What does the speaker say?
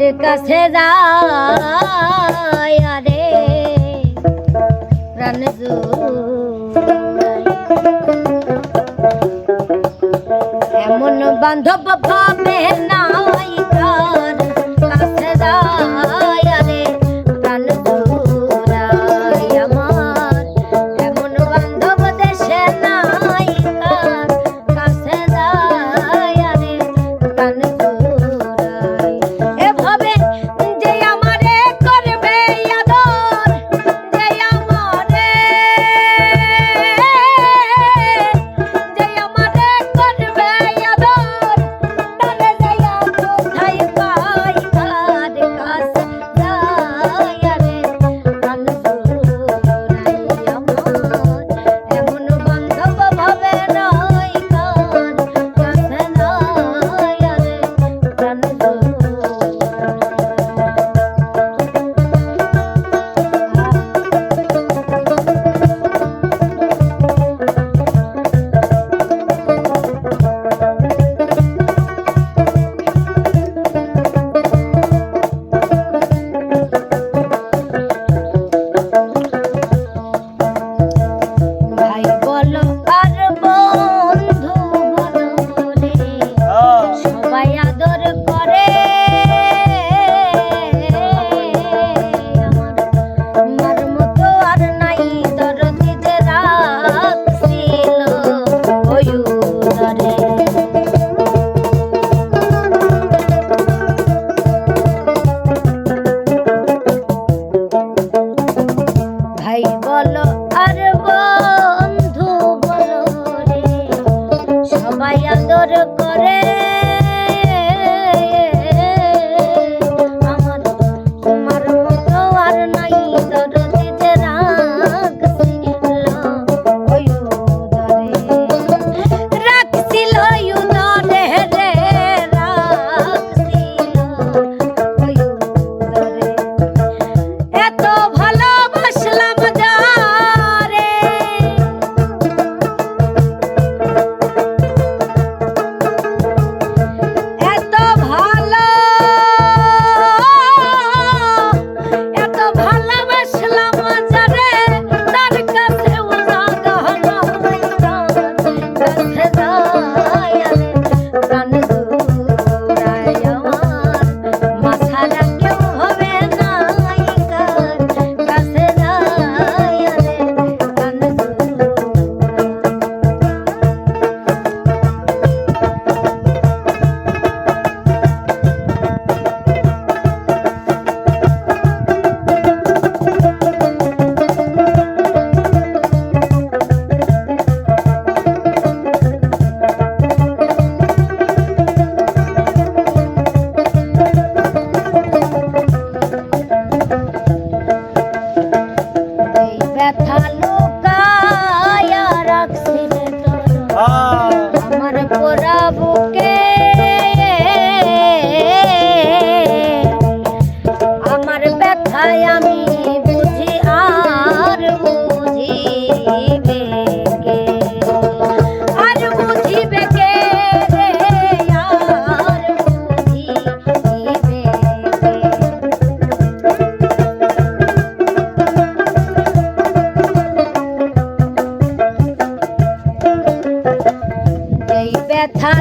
আমার কাছে যায় রে প্রাণ এমন বান্ধব ভাবে নাই। রাখছিলে আমার পোড়া ব্যথা